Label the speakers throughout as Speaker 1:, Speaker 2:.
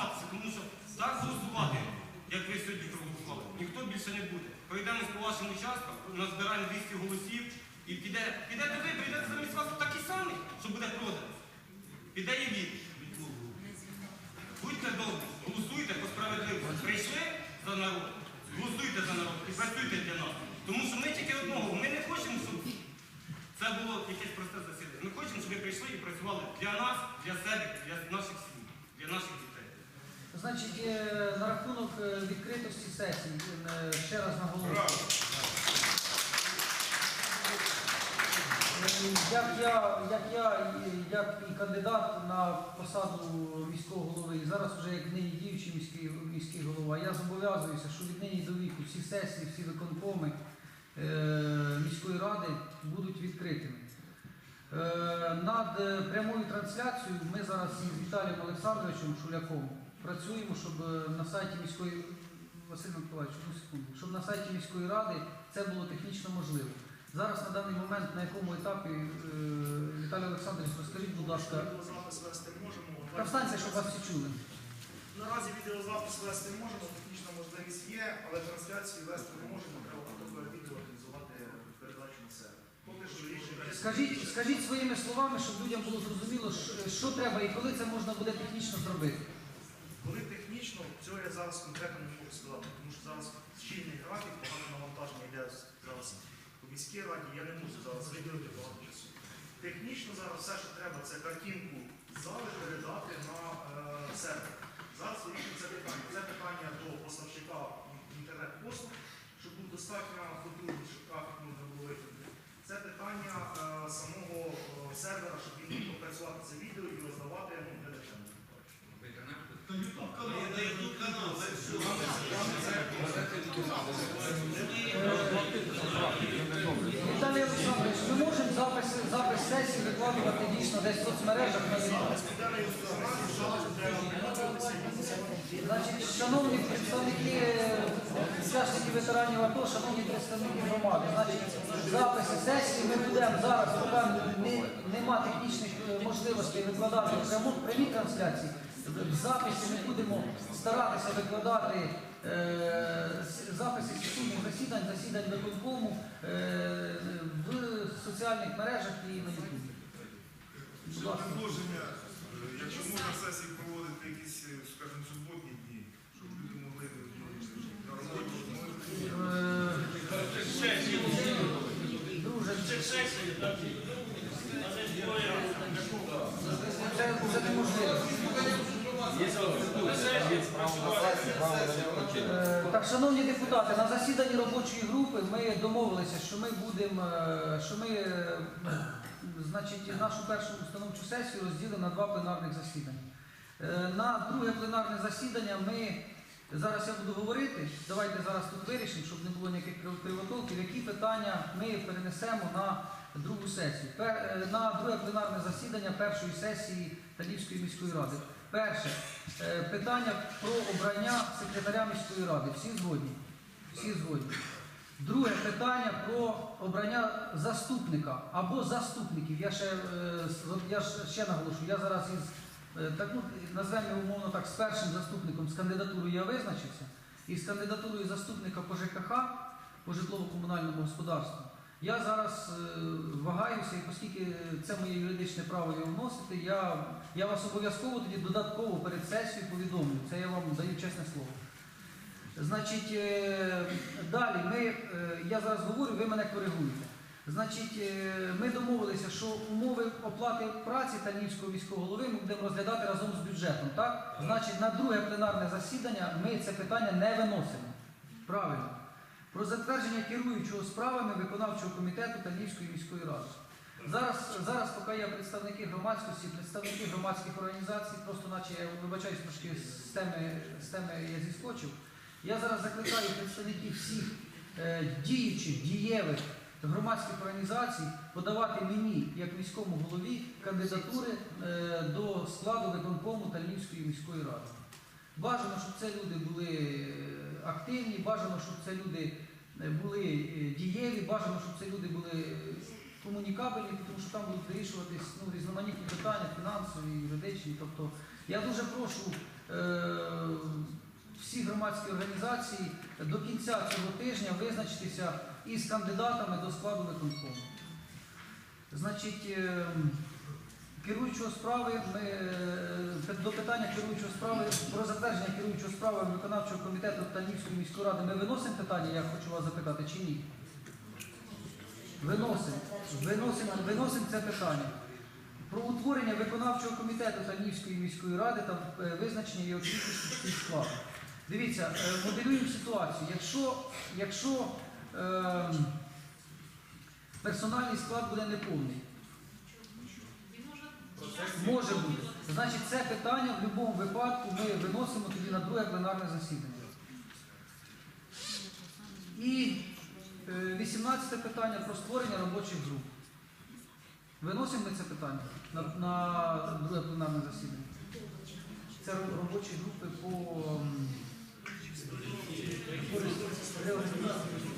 Speaker 1: займатися, тому що так голосувати, як ви сьогодні проголосували, ніхто більше не буде. Пройдемо по вашим участкам, назбираємо 200 голосів і піде, підете ви, прийдете замість вас такі самі, що буде продано. Піде і він. Будьте добрі, голосуйте по справедливості. Прийшли за народ, голосуйте за народ і працюйте для нас. Тому що ми тільки одного, ми не хочемо, щоб це було якесь просте засідання. Ми хочемо, щоб ви прийшли і працювали для нас, для себе, для наших сім'ї, для наших дітей.
Speaker 2: Значить, е, на рахунок е, відкритості сесії, е, ще раз наголошую. Як я, як я, і- як і кандидат на посаду міського голови, і зараз вже як нині діючий міський, міський голова, я зобов'язуюся, що від нині до віку всі сесії, всі виконкоми е, міської ради будуть відкритими. Е, Над прямою трансляцією ми зараз із Віталієм Олександровичем Шуляком працюємо, щоб е, на сайті міської Василь Миколаївич, одну секунду, щоб на сайті міської ради це було технічно можливо. Зараз на даний момент на якому етапі е, Віталій Олександрович, розкажіть, будь ласка,
Speaker 3: Відеозапис вести можемо.
Speaker 2: та встаньте, щоб вас всі чули.
Speaker 3: Наразі відеозапис вести можемо, технічна можливість є, але трансляції вести не можемо, треба відео організувати передачу на себе. Поки що рішення.
Speaker 2: Скажіть, скажіть своїми словами, щоб людям було зрозуміло, що- що треба і коли це можна буде технічно зробити.
Speaker 3: Коли технічно, цього я зараз конкретно не можу сказати, тому що зараз щільний графік, багато навантаження йде зараз у міській раді, я не можу зараз виділити багато часу. Технічно зараз все, що треба, це картинку зали передати на е, сервер. Зараз вирішується питання. Це питання до поставщика інтернет-послуг, щоб був достатньо потужний, щоб трафік можна було виконати. Це питання е, самого е, сервера, щоб він міг працювати це відео і роздавати ну, глядачам.
Speaker 2: Віталій Олександрович, ми можемо запис, запис сесії викладувати дійсно десь в соцмережах на YouTube? Значить, шановні представники, учасники ветеранів АТО, шановні представники громади, значить, записи сесії ми будемо зараз, поки не, нема технічних е, можливостей викладати пряму прямі трансляції. В записі ми будемо старатися викладати е, записи сесійних засідань, засідань виконкому е, в соціальних мережах і на ласка.
Speaker 4: е, якщо можна сесії проводити якісь, е, скажімо, суботні дні, щоб люди могли ну, на роботі.
Speaker 2: Е, Е, Так, шановні депутати, на засіданні робочої групи ми домовилися, що ми будемо, е, що ми, е, значить, нашу першу установчу сесію розділимо на два пленарних засідання. Е, На друге пленарне засідання ми зараз я буду говорити. Давайте зараз тут вирішимо, щоб не було ніяких крив- кривотолків, які питання ми перенесемо на другу сесію. Е, На друге пленарне засідання першої сесії Талівської міської ради. Перше е, питання про обрання секретаря міської ради. Всі згодні? Всі згодні. Друге питання про обрання заступника або заступників. Я ще, е, я ще наголошую, я зараз із так, ну, назвемо його, умовно так, з першим заступником з кандидатурою я визначився, і з кандидатурою заступника по ЖКХ, по житлово-комунальному господарству. Я зараз е, вагаюся, і оскільки це моє юридичне право його вносити, я, я вас обов'язково тоді додатково перед сесією повідомлю. Це я вам даю чесне слово. Значить, е, далі ми, е, я зараз говорю, ви мене коригуєте. Значить, е, ми домовилися, що умови оплати праці Талівського міського голови ми будемо розглядати разом з бюджетом. Так? Значить, на друге пленарне засідання ми це питання не виносимо. Правильно. Про затвердження керуючого справами виконавчого комітету Талівської міської ради. Зараз, зараз, поки є представники громадськості, представники громадських організацій, просто наче я вибачаюсь трошки з теми, з теми я зіскочив. Я зараз закликаю представників всіх е, діючих, дієвих громадських організацій подавати мені, як міському голові, кандидатури е, до складу виконкому Талівської міської ради. Бажано, щоб це люди були е, активні, бажано, щоб це люди е, були дієві, бажано, щоб це люди були комунікабельні, тому що там будуть вирішуватись ну, різноманітні питання, фінансові, юридичні. Тобто я дуже прошу е, всі громадські організації до кінця цього тижня визначитися із кандидатами до складу виконкому. Значить, е, керуючого справи, ми, е, до питання керуючого справи про затвердження керуючого справи виконавчого комітету Танівської міської ради ми виносимо питання, я хочу вас запитати, чи ні? Виносимо. Виносимо, виносимо це питання. Про утворення виконавчого комітету Танівської міської ради та е, визначення його і складу. Дивіться, моделюємо ситуацію. Якщо, якщо ем, персональний склад буде неповний, може бути. Значить, це питання в будь-якому випадку ми виносимо тоді на друге пленарне засідання. І е, 18 питання про створення робочих груп. Виносимо ми це питання на, на друге пленарне засідання. Це робочі групи по реорганізації.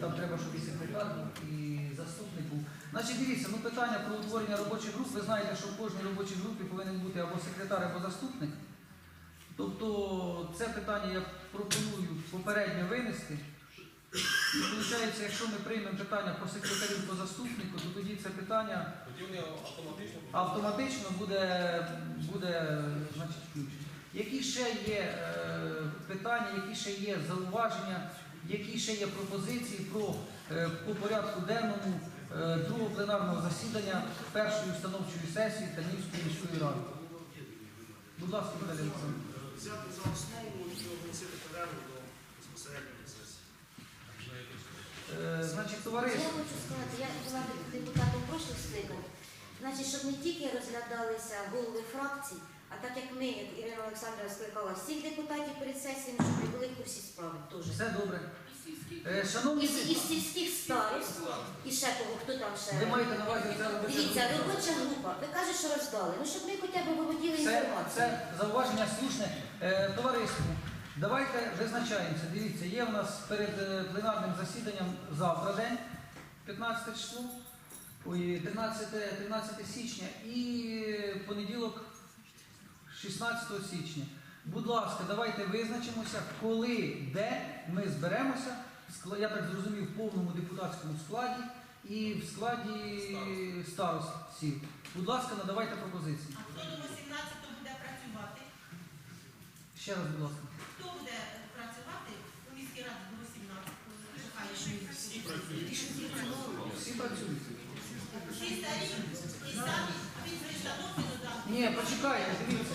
Speaker 2: Там треба, щоб і секретар і заступник був. Значить, дивіться, ну питання про утворення робочих груп. Ви знаєте, що в кожній робочій групі повинен бути або секретар, або заступник. Тобто це питання я пропоную попередньо винести. І виходить, якщо ми приймемо питання по секретарю по заступнику, то тоді це питання
Speaker 5: автоматично
Speaker 2: автоматично буде, буде значить, включено. Які ще є е, питання, які ще є зауваження, які ще є пропозиції про е, по порядку денному е, другого пленарного засідання першої установчої сесії Танівської міської ради? Будь ласка, Віталій Олександрович.
Speaker 3: Взяти за основу і оголосити перерву до безпосередньої сесії.
Speaker 2: Е, Значить,
Speaker 6: Я хочу сказати, я була депутатом прошлих скликань. Значить, щоб не тільки розглядалися голови фракцій, а так як ми, як Ірина Олександрівна скликала всіх депутатів перед сесіями, щоб були всі справи теж.
Speaker 2: Все добре. Е, Шановні,
Speaker 6: Із, із сільських старост, і ще кого, хто там ще.
Speaker 2: ви маєте на увазі це робоча
Speaker 6: Дивіться,
Speaker 2: група?
Speaker 6: робоча група. Ви кажете, що роздали. Ну, щоб ми хоча б володіли
Speaker 2: Це,
Speaker 6: інформацією.
Speaker 2: це зауваження слушне. Е, товариство, давайте визначаємося. Дивіться, є в нас перед е, пленарним засіданням завтра день, 15 число, ой, 13, 13 січня і 16 січня. Будь ласка, давайте визначимося, коли, де ми зберемося, скла- я так зрозумів, в повному депутатському складі і в складі старостів. Будь ласка, надавайте пропозиції.
Speaker 7: А хто до 18 буде працювати?
Speaker 2: Ще раз, будь ласка.
Speaker 7: Хто буде працювати у міській раді до 18? Шукає, що всі працюють.
Speaker 2: Всі працюють.
Speaker 7: Всі старі і самі,
Speaker 2: Ні, почекайте, дивіться.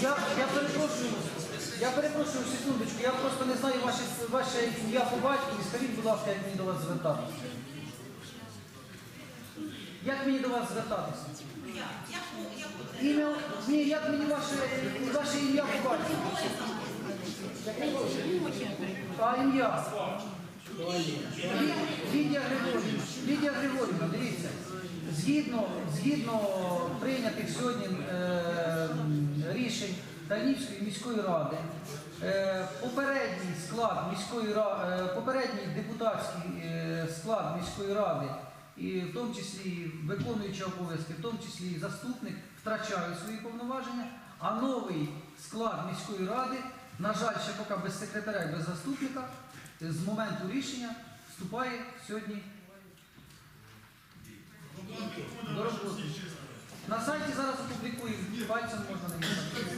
Speaker 2: Я, перепрошую, я перепрошую секундочку, я просто не знаю ваше, ім'я по батькові. Скажіть, будь ласка, як мені до вас звертатися. Як мені до вас звертатися? Ні, як мені ваше, ім'я по батькові? А ім'я? Лідія Григорівна. Лідія Григорівна, дивіться. Згідно, згідно прийнятих сьогодні е, рішень Данівської міської ради, е, попередній склад міської ради, попередній депутатський е, склад міської ради, і в тому числі виконуючи обов'язки, в тому числі і заступник, втрачає свої повноваження, а новий склад міської ради, на жаль, ще поки без секретаря і без заступника, з моменту рішення вступає сьогодні до роботи. На сайті зараз опублікуємо, пальцем можна не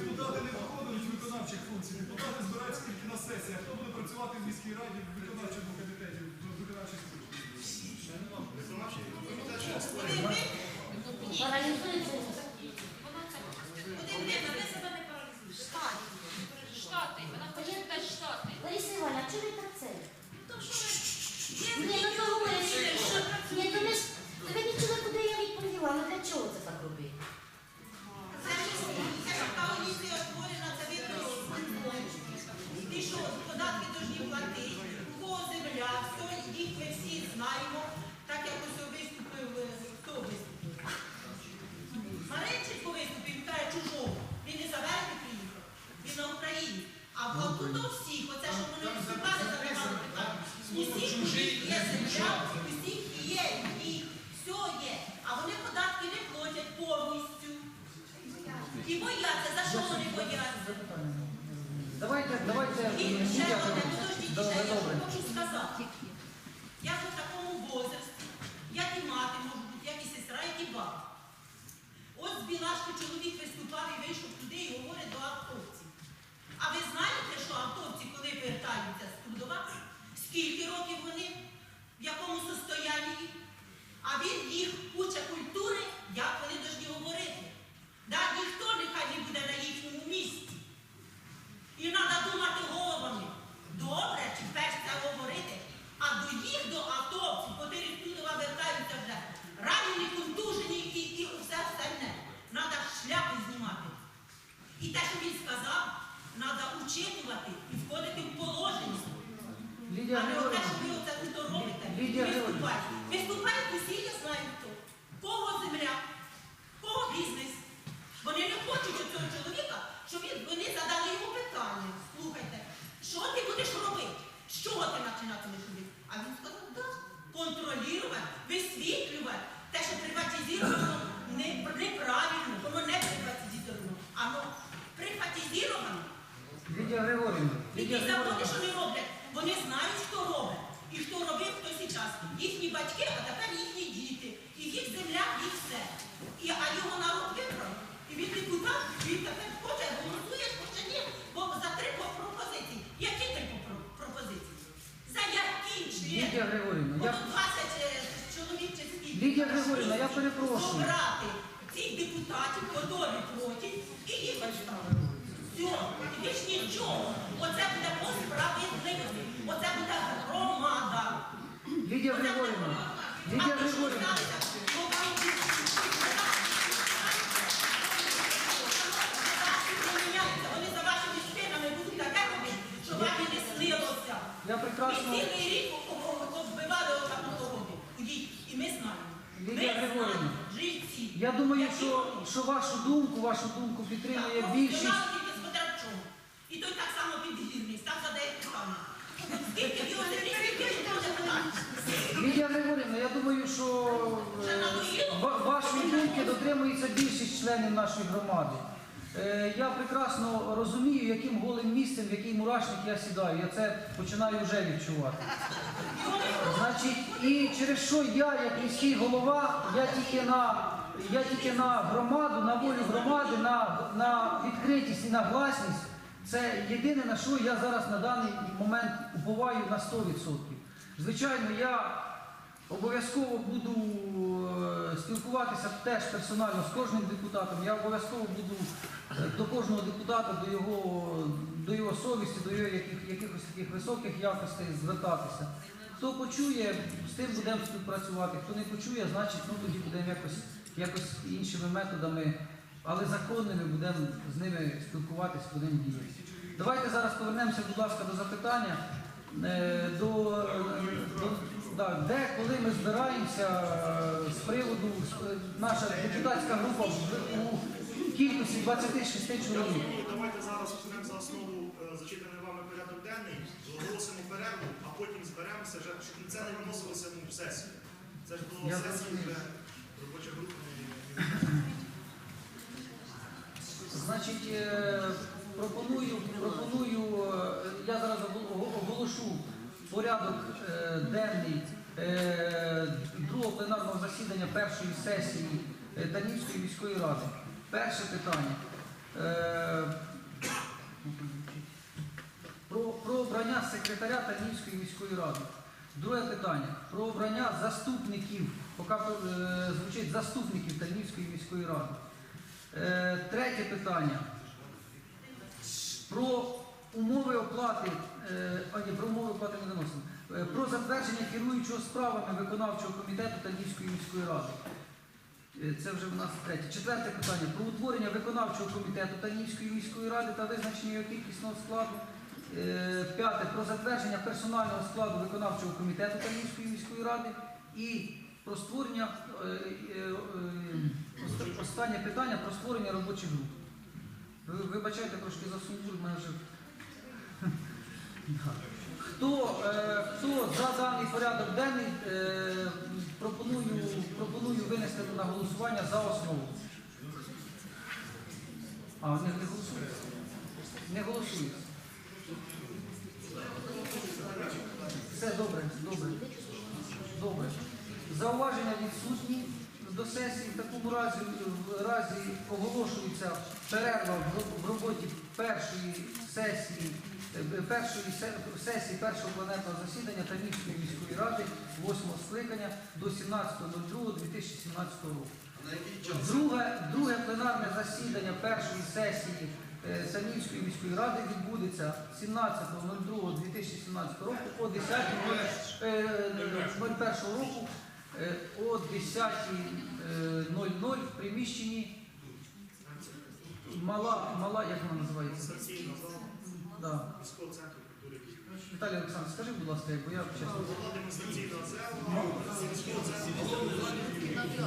Speaker 8: Депутати не виконують виконавчих функцій. Депутати збираються тільки на сесіях. Хто буде працювати в міській раді в виконавчому комітеті, в виконавчій службі?
Speaker 6: Паралізується.
Speaker 7: Себе не паралізуєте.
Speaker 9: Штати, вона хоче дати штати.
Speaker 6: Лариса Івановна, чого ви так це?
Speaker 7: То що ви? І бояться, за що вони бояться?
Speaker 2: Давайте, давайте.
Speaker 7: І ще одне, подождіть, ще я
Speaker 2: добре.
Speaker 7: хочу сказати. Я в такому возрасті, як і мати, може бути, як і сестра, як і баба. От з Білашки чоловік виступав і вийшов туди і говорить до автовців. А ви знаєте, що автовці, коли вертаються з трудова, скільки років вони, в якому состоянні? А він їх уче культури, як вони повинні говорити. Да, ніхто нехай не буде на їхньому місці. І треба думати головами. Добре, чи перш це говорити, а до їх, до автопсів, котрі туди вертаються вже, ранені, контужені і, і все остальне. Треба шляпи знімати. І те, що він сказав, треба учитувати і входити в положення.
Speaker 2: Лідія
Speaker 7: А не те,
Speaker 2: Григорівна.
Speaker 7: що ви оце тут робите.
Speaker 2: Лідія Григорівна.
Speaker 7: Виступають. Виступають усі, я знаю хто. Кого земля, кого бізнес. Вони не хочуть у цього чоловіка, щоб він, вони задали йому питання. Слухайте, що ти будеш робити? З чого ти починатимеш робити? А він сказав, так, контролювати, висвітлювати. Те, що приватизовано, не, неправильно, воно не приватизовано, а воно приватизовано.
Speaker 2: Лідія Григорівна.
Speaker 7: І
Speaker 2: Лідія
Speaker 7: ті заводи,
Speaker 2: Григорівна.
Speaker 7: що не роблять, вони знають, хто робить. І хто робив, хто зараз. Їхні батьки, а тепер їхні діти. І їх земля, їх все. І, а його народ вибрав. І він депутат, і він тепер хоче, голосує, хоче ні. Бо за три по- пропозиції. Які три по- про- пропозиції? За які члени?
Speaker 2: Лідія Григорівна,
Speaker 7: Бо
Speaker 2: я
Speaker 7: тут 20 е, чоловік чи скільки.
Speaker 2: Лідія Григорівна, я перепрошую.
Speaker 7: Обрати цих депутатів, готові проти, і їх поставити. Все, і більш нічого. Оце буде по справедливості. Оце буде громада.
Speaker 2: Лідія Григорівна. Лідія
Speaker 7: А то, що
Speaker 2: Григорівна.
Speaker 7: сталося, що вам поміняються, Вони за вашими спинами будуть таке робити, що вам і не снилося.
Speaker 2: Я
Speaker 7: Ми
Speaker 2: прекрасно.
Speaker 7: цілий рік оббивали отаку. Ходіть, і ми знаємо.
Speaker 2: Лідія Григорівна. Я думаю, що, що вашу думку, вашу думку підтримує більшість.
Speaker 7: І той так само підгірний, став задає питання. Скільки його землі, скільки він може питати?
Speaker 2: Лідія Григорівна, я думаю, що е, вашої думки дотримується більшість членів нашої громади. Е, Я прекрасно розумію, яким голим місцем, в який мурашник я сідаю. Я це починаю вже відчувати. Значить, і через що я, як міський голова, я тільки на, я тільки на громаду, на волю громади, на, на відкритість і на гласність. Це єдине, на що я зараз на даний момент уповаю на 100%. Звичайно, я обов'язково буду е, спілкуватися теж персонально з кожним депутатом. Я обов'язково буду е, до кожного депутата, до його, до його совісті, до його яких, якихось таких високих якостей звертатися. Хто почує, з тим будемо співпрацювати. Хто не почує, значить ну, тоді будемо якось, якось іншими методами, але законними будемо з ними спілкуватися, будемо діяти. Давайте зараз повернемося, будь ласка, до запитання. Е, До, до, да, де, коли ми збираємося е, з приводу, е, наша депутатська група у кількості 26 чоловік.
Speaker 3: Давайте зараз візьмемо за основу е, зачитаний вами порядок денний, оголосимо перерву, а потім зберемося щоб це не виносилося в сесію. Це ж було сесії
Speaker 2: зрозумів.
Speaker 3: робоча група. не-
Speaker 2: Значить, пропоную, пропоную, я зараз оголо- оголошу порядок е, денний е, другого пленарного засідання першої сесії е, Танівської міської ради. Перше питання. Е, Про, обрання секретаря Танівської міської ради. Друге питання. Про обрання заступників, поки е, звучить заступників Танівської міської ради. Е, Третє питання. Про умови оплати, е, про оплати не Про затвердження керуючого справами виконавчого комітету Танівської міської ради. Е, Це вже в нас третє. Четверте питання. Про утворення виконавчого комітету Танівської міської ради та визначення його кількісного складу. Е, П'яте. Про затвердження персонального складу виконавчого комітету Танівської міської ради. І про створення е, оста- останнє питання про створення робочих груп. Ви вибачайте трошки за сумбур, мене вже. Хто, е, хто за даний порядок денний е, пропоную, пропоную винести на голосування за основу. А, не, не голосується. Не голосується. Все добре, добре. Добре. Зауваження відсутні до сесії. В такому разі, разі оголошується перерва в роботі першої сесії, першої сесії першого планетного засідання Тамівської міської ради 8 скликання до 17.02.2017 року. Друге, друге пленарне засідання першої сесії е, Самівської міської ради відбудеться 17.02.2017 року о 10.01 року е, о 10.00 в приміщенні мала, мала, як вона називається?
Speaker 3: Зала
Speaker 2: Да.
Speaker 3: міського центру культури.
Speaker 2: Віталій Олександрович, скажи, будь ласка, бо я чесно.
Speaker 3: Мала демонстраційна зала міського центру.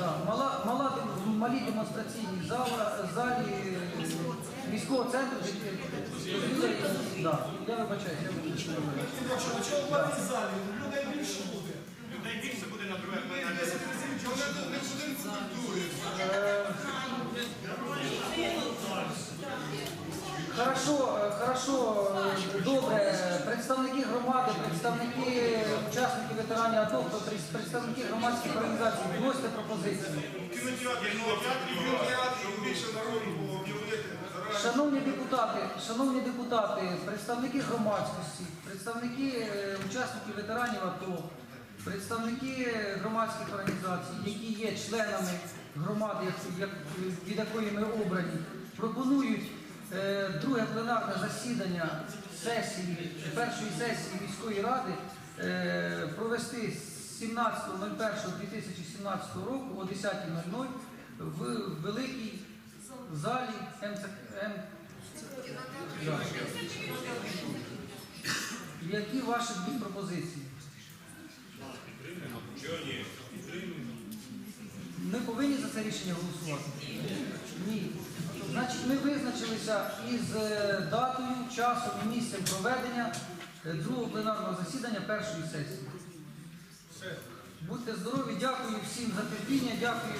Speaker 2: Да, мала, мала, малі демонстраційні зали, залі е, міського центру. е, Да, я вибачаюсь, я вибачаюсь.
Speaker 8: Якщо почав в певній залі, людей більше буде.
Speaker 1: Людей більше буде на друге
Speaker 8: чого
Speaker 4: тут не будинку культури.
Speaker 2: Е, добре. Представники громади, представники учасників ветеранів АТО, представники громадських організацій, вносите пропозиції. Шановні депутати, шановні депутати, представники громадськості, представники е, учасників ветеранів АТО, представники громадських організацій, які є членами громади, від якої ми обрані, пропонують друге пленарне засідання сесії, першої сесії міської ради е, провести з 17.01.2017 року о 10.00 в великій залі МЦ... М... Які ваші дві пропозиції? Ми повинні за це рішення голосувати? Ні. Значить, ми визначилися із е, датою, часом і місцем проведення е, другого пленарного засідання першої сесії. Будьте здорові, дякую всім за терпіння, дякую.